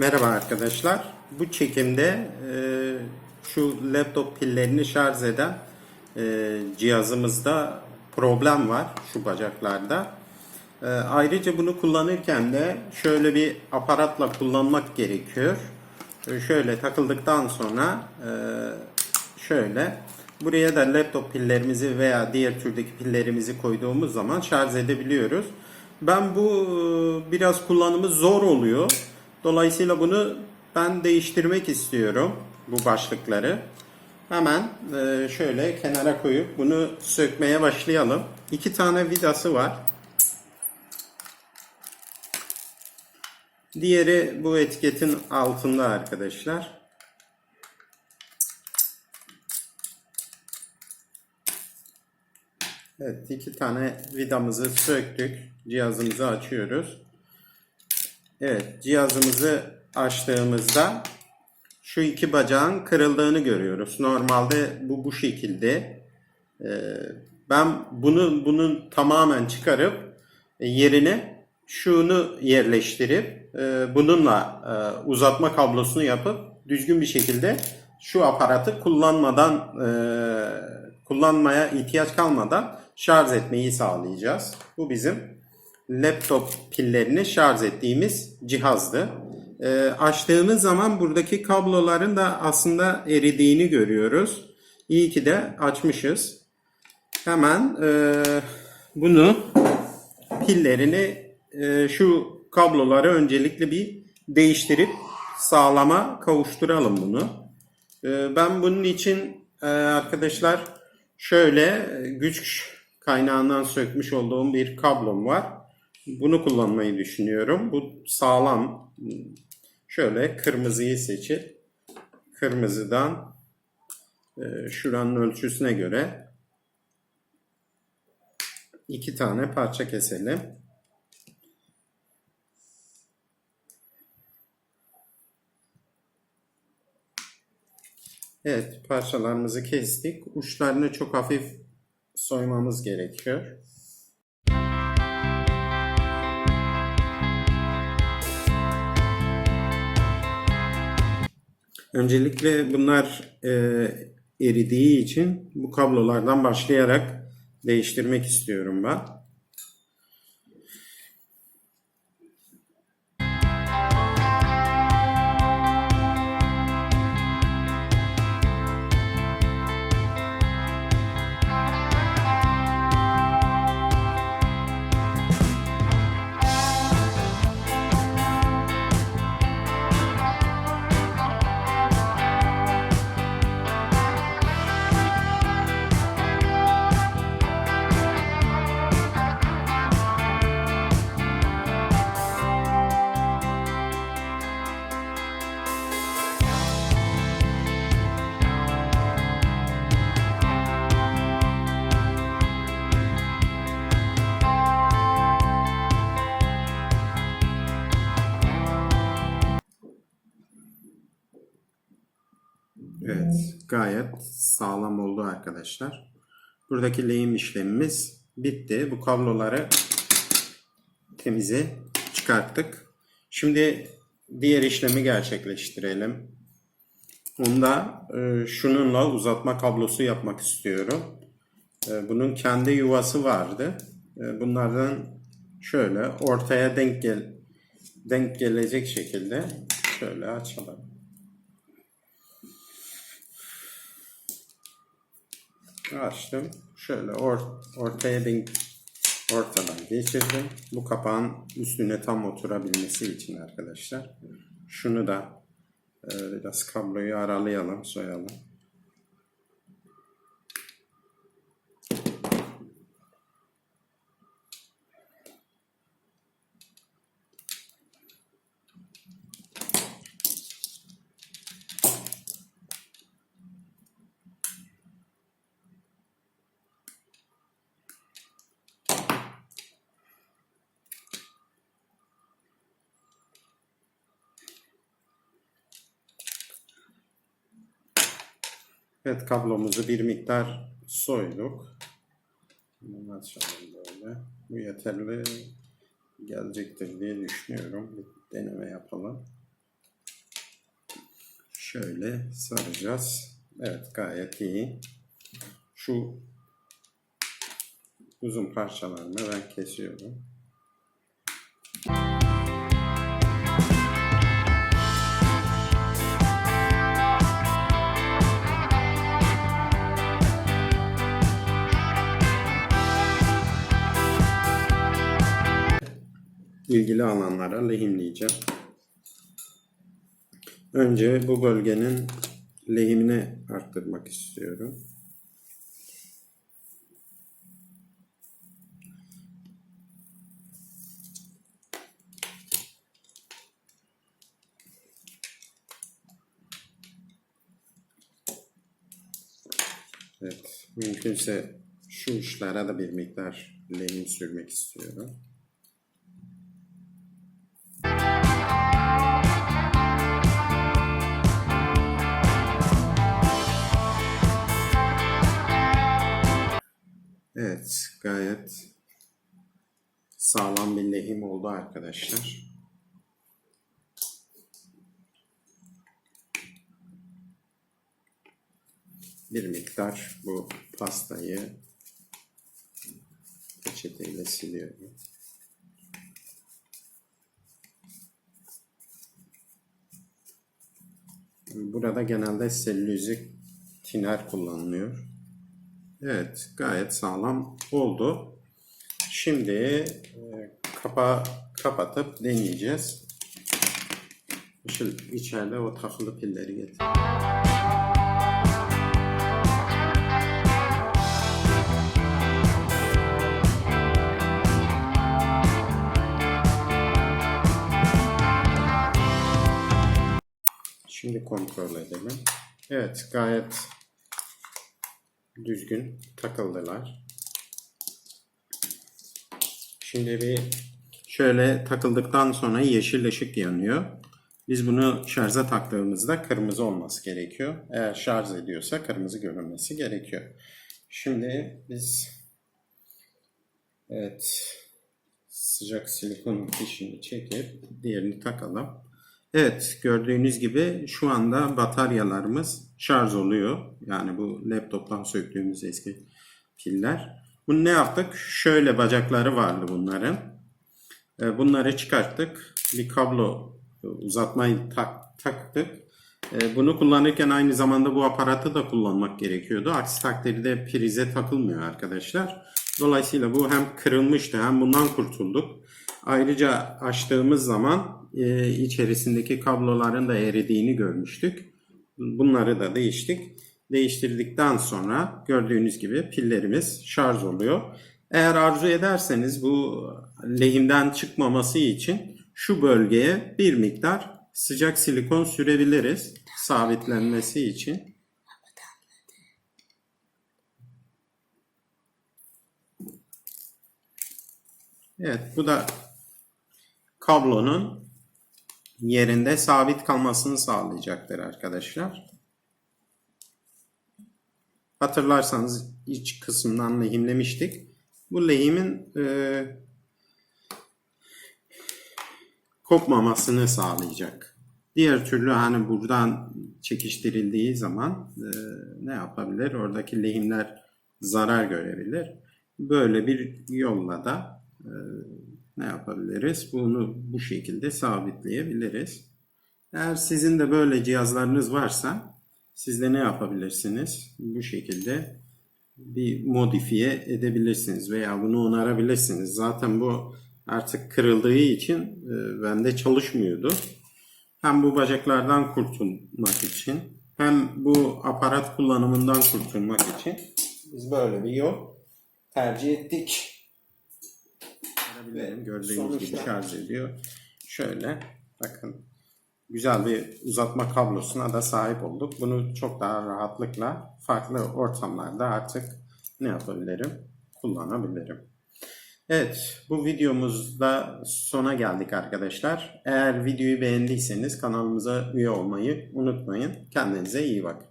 Merhaba arkadaşlar. Bu çekimde e, şu laptop pillerini şarj eden e, cihazımızda problem var şu bacaklarda. E, ayrıca bunu kullanırken de şöyle bir aparatla kullanmak gerekiyor. E, şöyle takıldıktan sonra e, şöyle buraya da laptop pillerimizi veya diğer türdeki pillerimizi koyduğumuz zaman şarj edebiliyoruz. Ben bu e, biraz kullanımı zor oluyor. Dolayısıyla bunu ben değiştirmek istiyorum bu başlıkları. Hemen e, şöyle kenara koyup bunu sökmeye başlayalım. İki tane vidası var. Diğeri bu etiketin altında arkadaşlar. Evet iki tane vidamızı söktük. Cihazımızı açıyoruz. Evet cihazımızı açtığımızda şu iki bacağın kırıldığını görüyoruz. Normalde bu bu şekilde. Ee, ben bunu bunun tamamen çıkarıp e, yerine şunu yerleştirip e, bununla e, uzatma kablosunu yapıp düzgün bir şekilde şu aparatı kullanmadan kullanmaya ihtiyaç kalmadan şarj etmeyi sağlayacağız. Bu bizim laptop pillerini şarj ettiğimiz cihazdı. E, açtığımız zaman buradaki kabloların da aslında eridiğini görüyoruz. İyi ki de açmışız. Hemen e, bunu pillerini e, şu kabloları öncelikle bir değiştirip sağlama kavuşturalım bunu. E, ben bunun için e, arkadaşlar şöyle güç kaynağından sökmüş olduğum bir kablom var. Bunu kullanmayı düşünüyorum. Bu sağlam. Şöyle kırmızıyı seçip kırmızıdan e, şuranın ölçüsüne göre iki tane parça keselim. Evet, parçalarımızı kestik. Uçlarını çok hafif soymamız gerekiyor. Öncelikle bunlar e, eridiği için bu kablolardan başlayarak değiştirmek istiyorum ben. Gayet sağlam oldu arkadaşlar. Buradaki lehim işlemimiz bitti. Bu kabloları temize çıkarttık. Şimdi diğer işlemi gerçekleştirelim. Onda e, şununla uzatma kablosu yapmak istiyorum. E, bunun kendi yuvası vardı. E, bunlardan şöyle ortaya denk gel denk gelecek şekilde şöyle açalım. Açtım. Şöyle or ortaya denk ortadan geçirdim. Bu kapağın üstüne tam oturabilmesi için arkadaşlar. Şunu da e, biraz kabloyu aralayalım, soyalım. Evet kablomuzu bir miktar soyduk. Bunu açalım böyle. Bu yeterli gelecektir diye düşünüyorum. Bir deneme yapalım. Şöyle saracağız. Evet gayet iyi. Şu uzun parçalarını ben kesiyorum. İlgili alanlara lehimleyeceğim. Önce bu bölgenin lehimini arttırmak istiyorum. Evet, mümkünse şu uçlara da bir miktar lehim sürmek istiyorum. Evet, gayet sağlam bir lehim oldu arkadaşlar. Bir miktar bu pastayı peçeteyle siliyorum. Burada genelde selülozik tiner kullanılıyor. Evet, gayet sağlam oldu. Şimdi e, kapağı kapatıp deneyeceğiz. Şu içeride o takılı pilleri getir. Şimdi kontrol edelim. Evet, gayet düzgün takıldılar. Şimdi bir şöyle takıldıktan sonra yeşil ışık yanıyor. Biz bunu şarja taktığımızda kırmızı olması gerekiyor. Eğer şarj ediyorsa kırmızı görünmesi gerekiyor. Şimdi biz evet sıcak silikon fişini çekip diğerini takalım. Evet gördüğünüz gibi şu anda bataryalarımız şarj oluyor. Yani bu laptoptan söktüğümüz eski piller. Bunu ne yaptık? Şöyle bacakları vardı bunların. E, Bunları çıkarttık. Bir kablo uzatmayı tak, taktık. E, Bunu kullanırken aynı zamanda bu aparatı da kullanmak gerekiyordu. Aksi takdirde prize takılmıyor arkadaşlar. Dolayısıyla bu hem kırılmıştı hem bundan kurtulduk. Ayrıca açtığımız zaman e, içerisindeki kabloların da eridiğini görmüştük. Bunları da değiştik. Değiştirdikten sonra gördüğünüz gibi pillerimiz şarj oluyor. Eğer arzu ederseniz bu lehimden çıkmaması için şu bölgeye bir miktar sıcak silikon sürebiliriz sabitlenmesi için. Evet bu da kablonun yerinde sabit kalmasını sağlayacaktır arkadaşlar. Hatırlarsanız iç kısımdan lehimlemiştik. Bu lehimin e, kopmamasını sağlayacak. Diğer türlü hani buradan çekiştirildiği zaman e, ne yapabilir? Oradaki lehimler zarar görebilir. Böyle bir yolla da e, ne yapabiliriz? Bunu bu şekilde sabitleyebiliriz. Eğer sizin de böyle cihazlarınız varsa siz de ne yapabilirsiniz? Bu şekilde bir modifiye edebilirsiniz veya bunu onarabilirsiniz. Zaten bu artık kırıldığı için e, bende çalışmıyordu. Hem bu bacaklardan kurtulmak için hem bu aparat kullanımından kurtulmak için biz böyle bir yol tercih ettik. Ve gördüğünüz gibi şarj ediyor. Şöyle bakın güzel bir uzatma kablosuna da sahip olduk. Bunu çok daha rahatlıkla farklı ortamlarda artık ne yapabilirim? Kullanabilirim. Evet, bu videomuzda sona geldik arkadaşlar. Eğer videoyu beğendiyseniz kanalımıza üye olmayı unutmayın. Kendinize iyi bakın.